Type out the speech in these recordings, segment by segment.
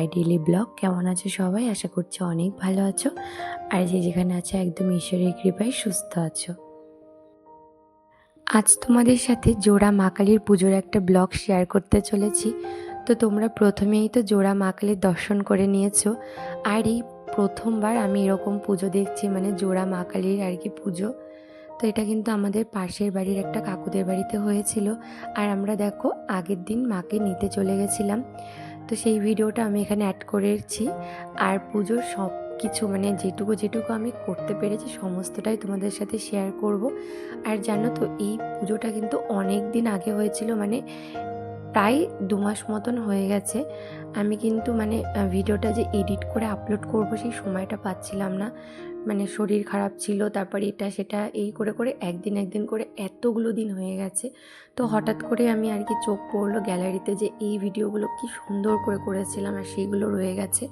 Channel daily blog কেমন আছো সবাই? আশা করছি অনেক ভালো আছো। আর যে যেখানে আছো, একদম ঈশ্বরের কৃপায় সুস্থ আছো। আজ তোমাদের সাথে জোড়া মা কালীর পুজোর একটা ব্লগ শেয়ার করতে চলেছি। তো তোমরা প্রথমেই তো জোড়া মা কালীর দর্শন করে নিয়েছো। আর এই প্রথমবার আমি এরকম পুজো দেখছি মানে জোড়া মা কালীর আর কি পুজো। তো এটা কিন্তু আমাদের পাশের বাড়ির একটা কাকুদের বাড়িতে হয়েছিল। আর আমরা দেখো, আগের দিন মাকে নিতে চলে গেছিলাম। তো সেই ভিডিওটা আমি এখানে অ্যাড করেছি। আর পুজোর সব কিছু মানে যেটুকু যেটুকু আমি করতে পেরেছি সমস্তটাই তোমাদের সাথে শেয়ার করব। আর জানো তো, এই পুজোটা কিন্তু অনেক দিন আগে হয়েছিল মানে প্রায় দু মাস মতন হয়ে গেছে। আমি কিন্তু মানে ভিডিওটা যে এডিট করে আপলোড করব সেই সময়টা পাচ্ছিলাম না। মানে শরীর খারাপ ছিল, তারপর এটা সেটা, এই করে করে একদিন একদিন করে এতগুলো দিন হয়ে গেছে। তো হঠাৎ করে আমি আর কি চোখ পড়ল গ্যালারিতে যে এই ভিডিওগুলো কি সুন্দর করে করেছিলাম আর সেইগুলো রয়ে গেছে।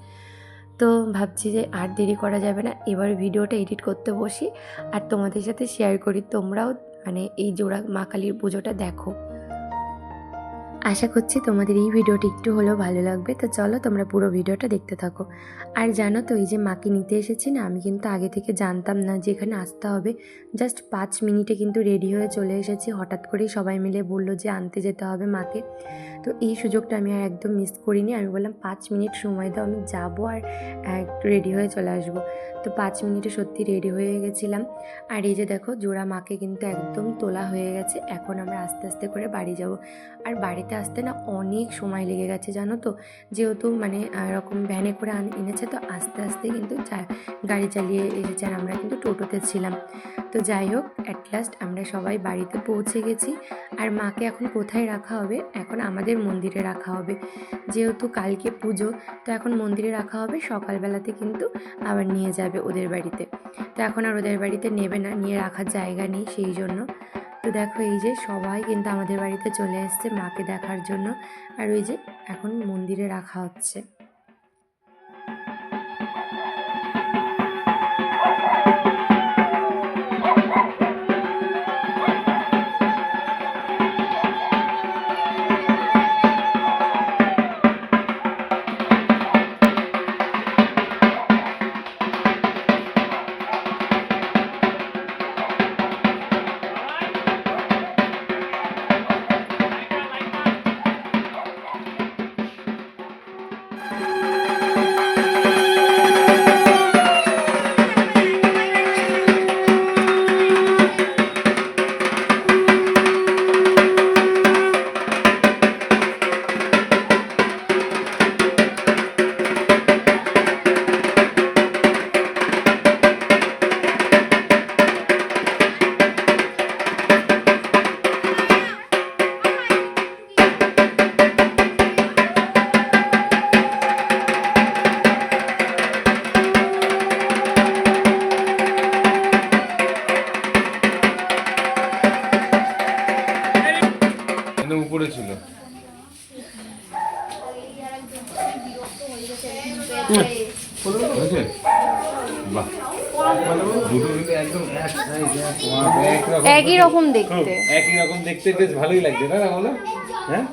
তো ভাবছি যে আর দেরি করা যাবে না, এবার ভিডিওটা এডিট করতে বসি। আর তোমাদের সাথে শেয়ার করি, তোমরাও মানে এই জোড়া মা কালীর পুজোটা দেখো। আশা করছি তোমাদের এই ভিডিওটি একটু হলেও ভালো লাগবে। তো চলো তোমরা পুরো ভিডিওটা দেখতে থাকো। আর জানো তো, এই যে মাকে নিতে এসেছি না, আমি কিন্তু আগে থেকে জানতাম না যে এখানে আসতে হবে। জাস্ট পাঁচ মিনিটে কিন্তু রেডি হয়ে চলে এসেছি। হঠাৎ করেই সবাই মিলে বলল যে আনতে যেতে হবে মাকে। তো এই সুযোগটা আমি আর একদম মিস করিনি। আমি বললাম, পাঁচ মিনিট সময় দাও, আমি যাব আর একটু রেডি হয়ে চলে আসব। তো পাঁচ মিনিটে সত্যি রেডি হয়ে গেছিলাম। আর এই যে দেখো, জোড়া মাকে কিন্তু একদম তোলা হয়ে গেছে। এখন আমরা আস্তে আস্তে করে বাড়ি যাব। আর বাড়িতে আসতে না অনেক সময় লেগে গেছে, জানো তো? যেহেতু মানে এরকম ভ্যানে করে এনেছে তো আস্তে আস্তে কিন্তু গাড়ি চালিয়ে এসেছে আর আমরা কিন্তু টোটোতে ছিলাম। তো যাই হোক অ্যাট লাস্ট আমরা সবাই বাড়িতে পৌঁছে গেছি। আর মাকে এখন কোথায় রাখা হবে? এখন আমাদের মন্দিরে রাখা হবে। যেহেতু কালকে পুজো, তো এখন মন্দিরে রাখা হবে। সকালবেলাতে কিন্তু আবার নিয়ে যাবে ওদের বাড়িতে। তো এখন আর ওদের বাড়িতে নেবে না, নিয়ে রাখার জায়গা নেই সেই জন্য। তো দেখো এই যে সবাই কিন্তু আমাদের বাড়িতে চলে এসছে মাকে দেখার জন্য। আর ওই যে এখন মন্দিরে রাখা হচ্ছে। একই রকম দেখতে। একই রকম দেখতে বেশ ভালোই লাগছে না বলো? হ্যাঁ?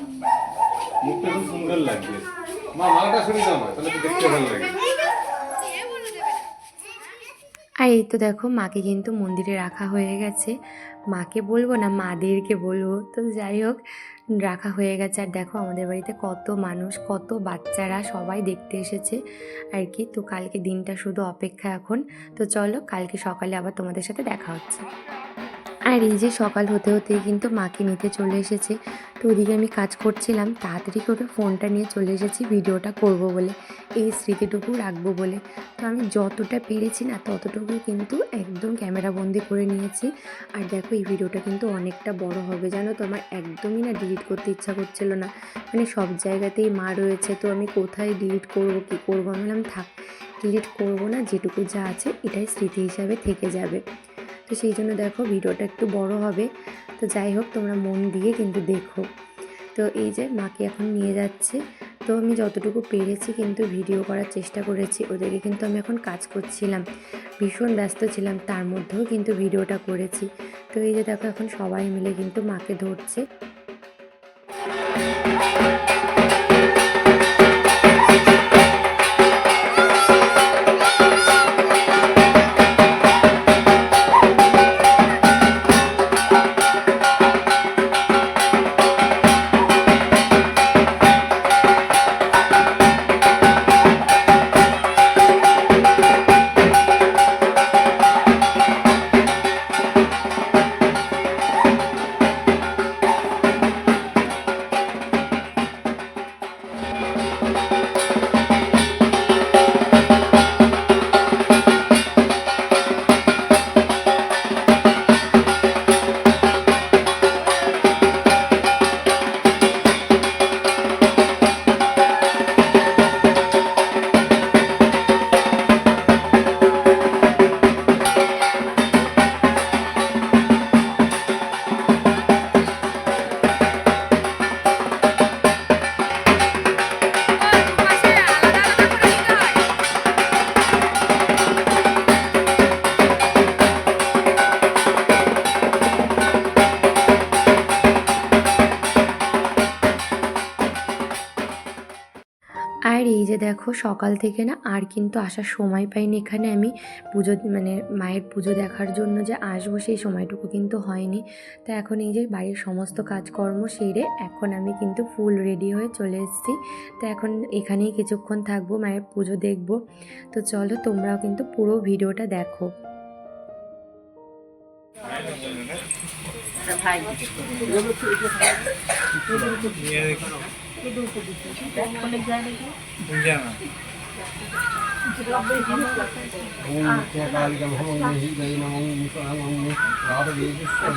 মুখটা খুব সুন্দর মা মালাটা শুনি দাও না তাহলে দেখতে ভালো লাগে। আর এই তো দেখো মাকে কিন্তু মন্দিরে রাখা হয়ে গেছে। মাকে বলব না মাদেরকে বলব। তো যাই হোক রাখা হয়ে গেছে। আর দেখো আমাদের বাড়িতে কত মানুষ, কত বাচ্চারা সবাই দেখতে এসেছে আর কি। তো কালকে দিনটা শুধু অপেক্ষা এখন। তো চলো কালকে সকালে আবার তোমাদের সাথে দেখা হচ্ছে। আর এই যে সকাল হতে হতেই কিন্তু মাকে নিতে চলে এসেছে। তো ওদিকে আমি কাজ করছিলাম, তাড়াতাড়ি করে ফোনটা নিয়ে চলে এসেছি, ভিডিওটা করব বলে, এই স্মৃতিটুকু রাখব বলে। তো আমি যতটা পেরেছি না ততটুকু কিন্তু একদম ক্যামেরা বন্দি করে নিয়েছি। আর দেখো, এই ভিডিওটা কিন্তু অনেকটা বড় হবে, জানো তো? আমার একদমই না ডিলিট করতে ইচ্ছা করছিল না। মানে সব জায়গাতেই মা রয়েছে, তো আমি কোথায় ডিলিট করব, কি করব? আমি বললাম, থাক ডিলিট করব না, যেটুকু যা আছে, এটাই স্মৃতি হিসাবে থেকে যাবে। তো সেই জন্য দেখো ভিডিওটা একটু বড় হবে। তো যাই হোক, তোমরা মন দিয়ে কিন্তু দেখো। তো এই যে মাকে এখন নিয়ে যাচ্ছে। তো আমি যতটুকু পেরেছি কিন্তু ভিডিও করার চেষ্টা করেছি। ওদেরকে কিন্তু আমি এখন কাজ করছিলাম। ভীষণ ব্যস্ত ছিলাম, তার মধ্যেও কিন্তু ভিডিওটা করেছি। তো এই যে দেখো, এখন সবাই মিলে কিন্তু মাকে ধরছে। দেখো সকাল থেকে না আর কিন্তু আসার সময় পাইনি এখানে আমি পুজো মানে মায়ের পুজো দেখার জন্য যে আসব সেই সময়টুকু কিন্তু হয়নি। তো এখন এই যে বাড়ির সমস্ত কাজকর্ম সেরে এখন আমি কিন্তু ফুল রেডি হয়ে চলে এসেছি। তো এখন এখানেই কিছুক্ষণ থাকব, মায়ের পুজো দেখব। তো চলো তোমরাও কিন্তু পুরো ভিডিওটা দেখো। के दो को देते हैं बैग को ले जाने के भैया ओम नित्यकालिकं हवं हि दैनमं मुसामं राधवेदस्वं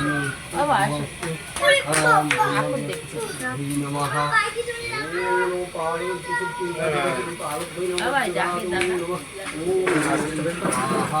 नमः ओम पाणी सुसुप्ति नमः ओम नमः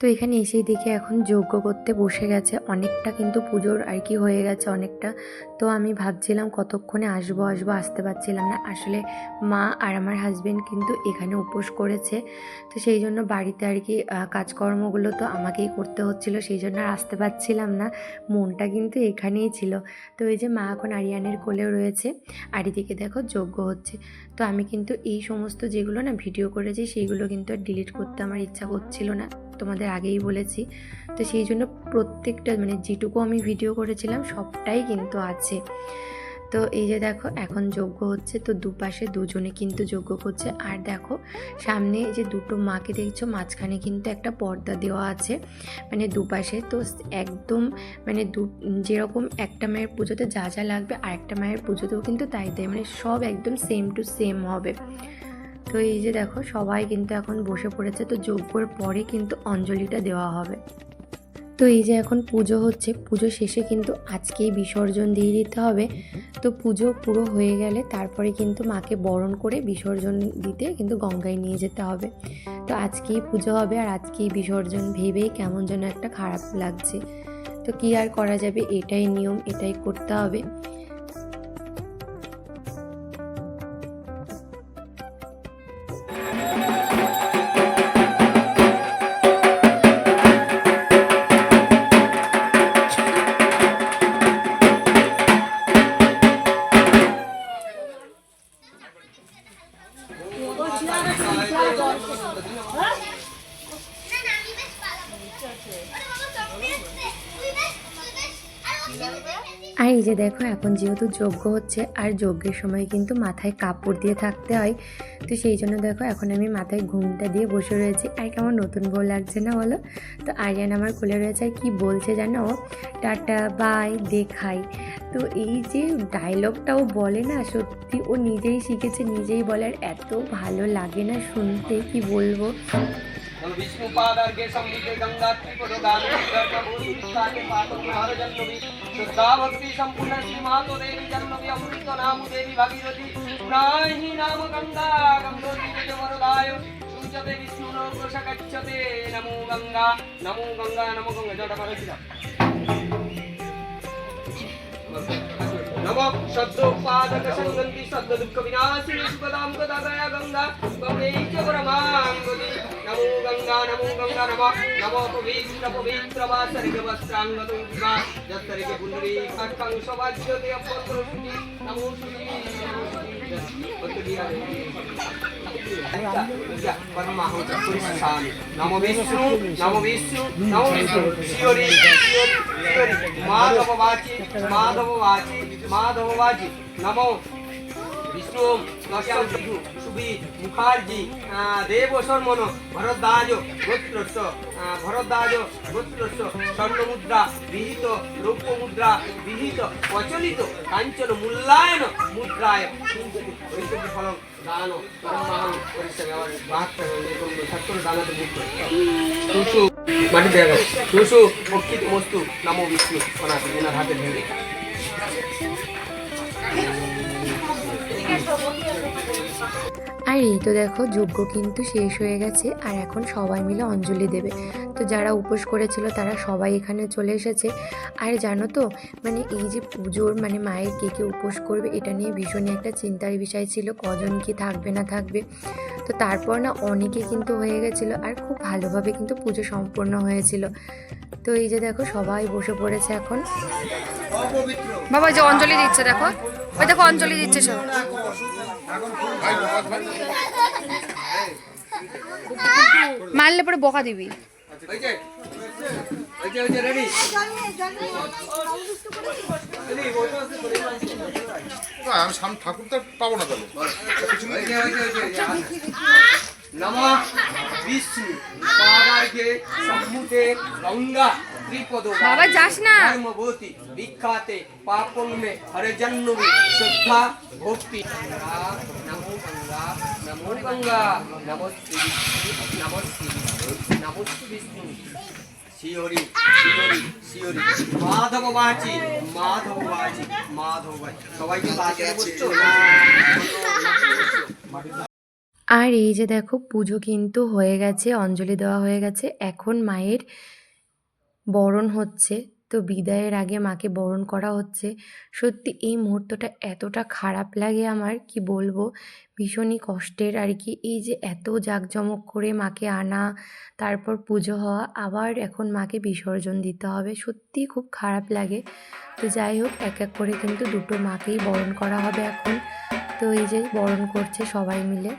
তো এখানে এসেই দেখি এখন যজ্ঞ করতে বসে গেছে। অনেকটা কিন্তু পুজোর আর কি হয়ে গেছে অনেকটা। তো আমি ভাবছিলাম কতক্ষণে আসব আসব, আসতে পারছিলাম না। আসলে মা আর আমার হাজবেন্ড কিন্তু এখানে উপোস করেছে। তো সেই জন্য বাড়িতে আর কি কাজকর্মগুলো তো আমাকেই করতে হচ্ছিল। সেই জন্য আর আসতে পারছিলাম না। মনটা কিন্তু এখানেই ছিল। তো এই যে মা এখন আরিয়ানের কোলেও রয়েছে। আর এদিকে দেখো যজ্ঞ হচ্ছে। তো আমি কিন্তু এই সমস্ত যেগুলো না ভিডিও করেছি, সেইগুলো কিন্তু আর ডিলিট করতে আমার ইচ্ছা করছিল না। তোমাদের আগেই বলেছি। তো সেই জন্য প্রত্যেকটা মানে যেটুকু আমি ভিডিও করেছিলাম, সবটাই কিন্তু আছে। তো এই যে দেখো, এখন যজ্ঞ হচ্ছে তো দুপাশে দুজনে কিন্তু যজ্ঞ করছে। আর দেখো, সামনে যে দুটো মাকে দেখছ, মাঝখানে কিন্তু একটা পর্দা দেওয়া আছে মানে দুপাশে। তো একদম মানে দু, যেরকম একটা মায়ের পুজোতে যা যা লাগবে আর একটা মায়ের পুজোতেও কিন্তু তাই দেয় মানে সব একদম সেম টু সেম হবে। তো এই যে দেখো, সবাই কিন্তু এখন বসে পড়েছে, তো যজ্ঞর পরে কিন্তু অঞ্জলিটা দেওয়া হবে। তো এই যে এখন পুজো হচ্ছে, পুজো শেষে কিন্তু আজকেই বিসর্জন দিয়ে দিতে হবে। তো পুজো পুরো হয়ে গেলে তারপরে কিন্তু মাকে বরণ করে বিসর্জন দিতে কিন্তু গঙ্গায় নিয়ে যেতে হবে। তো আজকেই পুজো হবে আর আজকেই বিসর্জন ভেবেই কেমন যেন একটা খারাপ লাগছে। তো কী আর করা যাবে? এটাই নিয়ম, এটাই করতে হবে। যেহেতু যজ্ঞ হচ্ছে আর যজ্ঞের সময় কিন্তু মাথায় কাপড় দিয়ে থাকতে হয়, তো সেই জন্য দেখো এখন আমি মাথায় ঘুমটা দিয়ে বসে রয়েছি। আর কেমন নতুন বউ লাগছে না বলো? তো আরিয়ান আমার কোলে রয়েছে আর কি বলছে জানো? টাটা, বাই, দেখাই। তো এই যে ডায়লগটাও বলে না, সত্যি ও নিজেই শিখেছে, নিজেই বলে, আর এত ভালো লাগে না শুনতে, কি বলব? विष्णु पादार्घे संविदे गंगा त्रिपदो गाने के पातम हर जन्मवि श्रद्धा भक्ति संपूर्ण श्री मातो देवी जन्मवि अमृत नाम देवी भागीरथी प्राहि नाम गंगा गंगोत्री च वरदाय सूचते विष्णु नो प्रसकच्छते नमो गंगा नमो गंगा नमो गंगा जटा मारसिदा नमो शब्दोपादक संगंति शब्द दुःख विनाशिनी सुखदां गदागया गंगा गंगे च परमाङ्गति নমো গঙ্গা নমঃ নমো পবিত্র পবিত্র বাসরিগবস্ত্রাঙ্গতুং দিবা যত্তরিকে পুনরি কাটকাং সবাজ্যতে অপত্র সুতি নমো সুতি নমো বিষ্ণু নমো বিষ্ণু নমো বিষ্ণু শিওরি শিওরি মাধব বাচি মাধব বাচি মাধব বাচি নমো ವಿಷ್ಣು ಕಶ್ಯಪು ಸುಬೀರ್ ಮುಖಾರ್ಜಿ ದೇವಸರ್ಮನ ಭರದ್ವಾಜ ಗೋತ್ರಸ್য ভরদ্বাজ গোত্রস্য স্বর্ণমুদ্রা বিহিত রৌপ্যমুদ্রা বিহিত প্রচলিত কাঞ্চন মূল্যায়ন মুদ্রায় কিন্তু ফলম দান মাটি দেওয়া গেল তুষু অক্ষিত মস্তু নাম বিষ্ণু ওনার হাতে ভেঙে আর এই তো দেখো, যজ্ঞ কিন্তু শেষ হয়ে গেছে, আর এখন সবাই মিলে অঞ্জলি দেবে। তো যারা উপোস করেছিল, তারা সবাই এখানে চলে এসেছে। আর জানো তো মানে এই যে পুজোর মানে মায়ের কে কে উপোস করবে, এটা নিয়ে ভীষণই একটা চিন্তার বিষয় ছিল, কজন কি থাকবে, না থাকবে। তো তারপর না অনেকে কিন্তু হয়ে গেছিল, আর খুব ভালোভাবে কিন্তু পুজো সম্পূর্ণ হয়েছিল। তো এই যে দেখো, সবাই বসে পড়েছে এখন। বাবা যে অঞ্জলি দিচ্ছে, দেখো। ওই দেখো, অঞ্জলি দিচ্ছে সব। মারলে পরে বকা দিবি। আমি সাম ঠাকুরটা পাবো না তাহলে। নমঃ বিষ্ণু। পাদার্ঘে সম্মুখে গঙ্গা ত্রিপদ বাবা, যাস না। ধর্মভূতি বিখ্যাতে পাপঙ্গে হরে জন্মভি শ্রদ্ধা ভক্তি। নমো গঙ্গা নমো গঙ্গা নমস্তে নমস্তে নমস্তে বিষ্ণু শিওরি শিওরি শিওরি মাধব বাচি মাধব বাচি মাধব বাচি সবাই কি বাচে বলছো আর এই যে দেখো, পুজো কিন্তু হয়ে গেছে, অঞ্জলি দেওয়া হয়ে গেছে। এখন মায়ের বরণ হচ্ছে, তো বিদায়ের আগে মাকে বরণ করা হচ্ছে। সত্যি এই মুহূর্তটা এতটা খারাপ লাগে আমার, কি বলব? ভীষণই কষ্টের। আর কি এই যে এত জাঁকজমক করে মাকে আনা, তারপর পুজো হওয়া, আবার এখন মাকে বিসর্জন দিতে হবে, সত্যি খুব খারাপ লাগে। তো যাই হোক, এক এক করে কিন্তু দুটো মাকেই বরণ করা হবে এখন। তো এই যে বরণ করছে সবাই মিলে।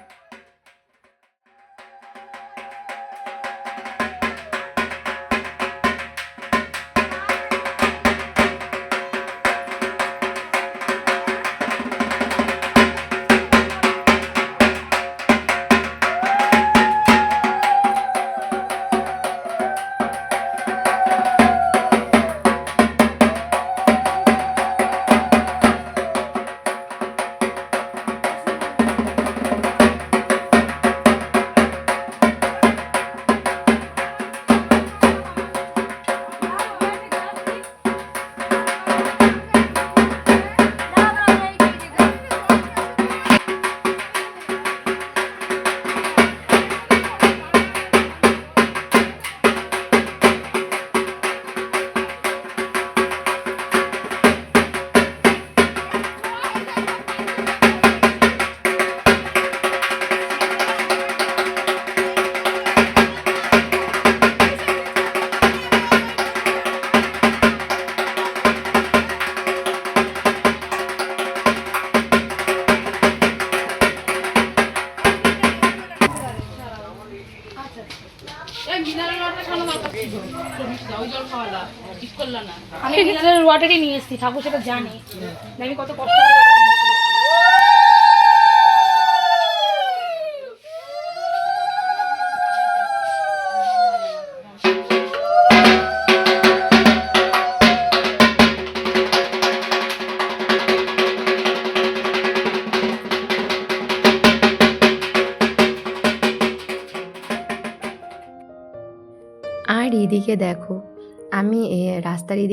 ঠাকুর সেটা জানে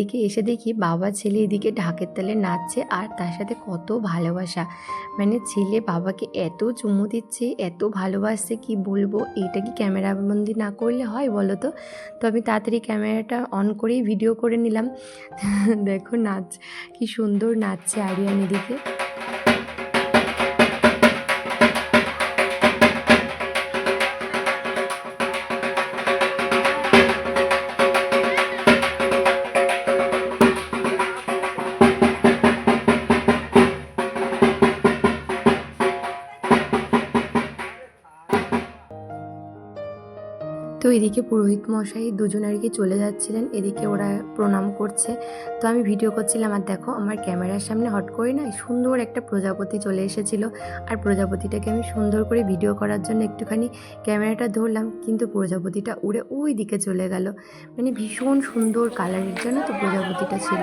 এদিকে এসে দেখি বাবা ছেলে এদিকে ঢাকের তালে নাচছে আর তার সাথে কত ভালোবাসা। মানে ছেলে বাবাকে এত চুমু দিচ্ছে, এত ভালোবাসছে, কি বলব? এটা কি ক্যামেরা বন্দি না করলে হয় বলো তো? তো আমি তাড়াতাড়ি ক্যামেরাটা অন করেই ভিডিও করে নিলাম। দেখো নাচ, কি সুন্দর নাচছে আরিয়ান এদিকে। এদিকে পুরোহিত মশাই দুজন আর কি চলে যাচ্ছিলেন, এদিকে ওরা প্রণাম করছে। তো আমি ভিডিও করছিলাম, আর দেখো আমার ক্যামেরার সামনে হট করে না সুন্দর একটা প্রজাপতি চলে এসেছিল। আর প্রজাপতিটাকে আমি সুন্দর করে ভিডিও করার জন্য একটুখানি ক্যামেরাটা ধরলাম, কিন্তু প্রজাপতিটা উড়ে ওই দিকে চলে গেল। মানে ভীষণ সুন্দর কালারের জন্য তো প্রজাপতিটা ছিল।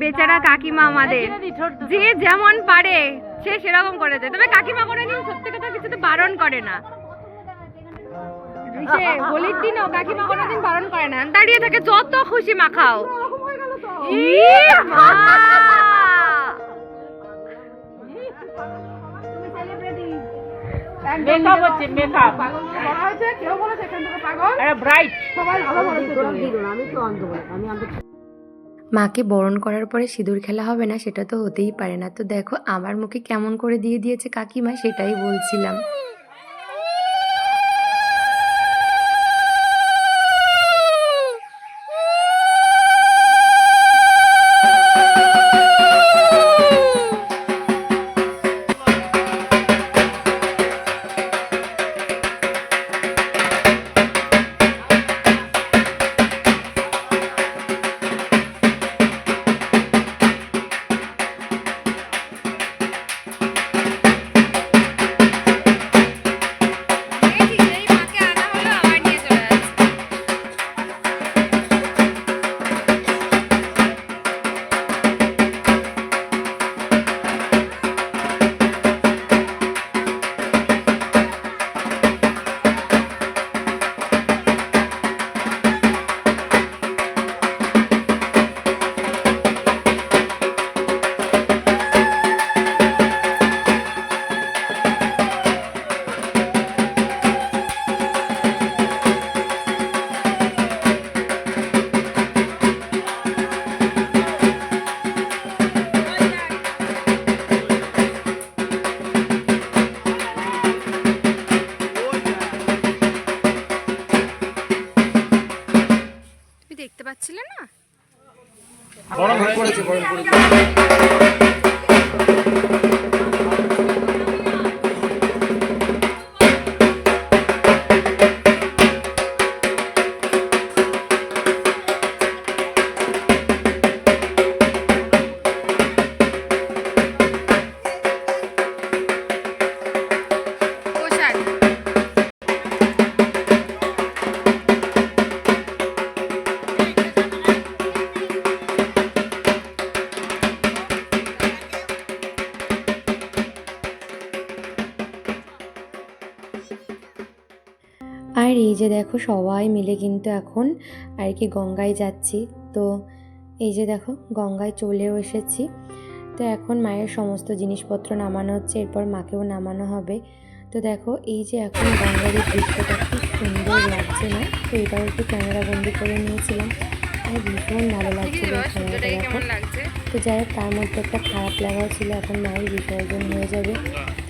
বেচারা কাকিমা আমাদের। যে যেমন পারে, সে সেরকম করে যায় তবে কাকিমা করে সত্যি কথা কিছুতে বারণ করে না। সে হোলির দিনও কাকিমা কোনোদিন বারণ করে না। দাঁড়িয়ে থাকে যত খুশি মাখাও। ই মা! মেকআপ হচ্ছে মেকআপ। ব্রাইট মাকে বরণ করার পরে সিঁদুর খেলা হবে না সেটা তো হতেই পারে না। তো দেখো আমার মুখে কেমন করে দিয়ে দিয়েছে কাকিমা সেটাই বলছিলাম। দেখো সবাই মিলে কিন্তু এখন আর কি গঙ্গায় যাচ্ছি। তো এই যে দেখো গঙ্গায় চলেও এসেছি। তো এখন মায়ের সমস্ত জিনিসপত্র নামানো হচ্ছে এরপর মাকেও নামানো হবে। তো দেখো এই যে এখন গঙ্গার এই দৃশ্যটা খুব সুন্দর লাগছে না? তো এটাও একটু ক্যামেরা বন্দি করে নিয়েছিলাম। আর ভীষণ ভালো লাগছিল তো যাই হোক তার মধ্যে একটা খারাপ লাগাও ছিল এখন মায়ের বিসর্জন হয়ে যাবে।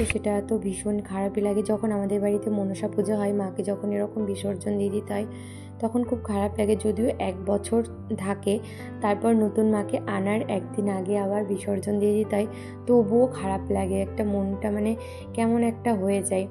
তো সেটা তো ভীষণ খারাপই লাগে। যখন আমাদের বাড়িতে মনসা পুজো হয়, মাকে যখন এরকম বিসর্জন দিয়ে দিতে হয়, তখন খুব খারাপ লাগে। যদিও এক বছর থাকে, তারপর নতুন মাকে আনার একদিন আগে আবার বিসর্জন দিয়ে দিতে হয়, তবুও খারাপ লাগে। একটা মনটা মানে কেমন একটা হয়ে যায়।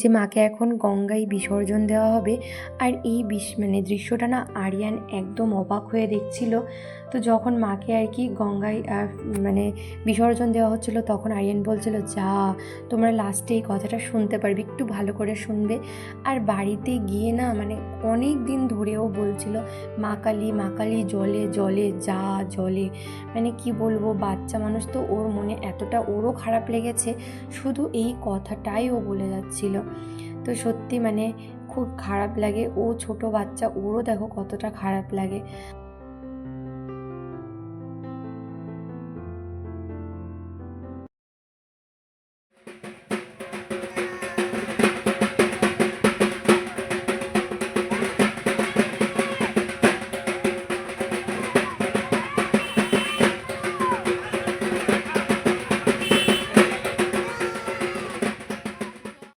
যে মাকে এখন গঙ্গায় বিসর্জন দেওয়া হবে। আর এই বিষ মানে দৃশ্যটা না আরিয়ান একদম অবাক হয়ে দেখছিল। তো যখন মাকে আর কি গঙ্গায় মানে বিসর্জন দেওয়া হচ্ছিল, তখন আরিয়ান বলছিল, যা, তোমরা লাস্টে এই কথাটা শুনতে পারবে, একটু ভালো করে শুনবে। আর বাড়িতে গিয়ে না মানে অনেক দিন ধরেও বলছিল, মা কালী মা কালী, জলে জলে, যা, জলে। মানে কি বলব, বাচ্চা মানুষ তো ওর মনে এতটা ওরও খারাপ লেগেছে, শুধু এই কথাটাই ও বলে যাচ্ছিল। তো সত্যি মানে খুব খারাপ লাগে। ও ছোট বাচ্চা ওরও দেখো কতটা খারাপ লাগে।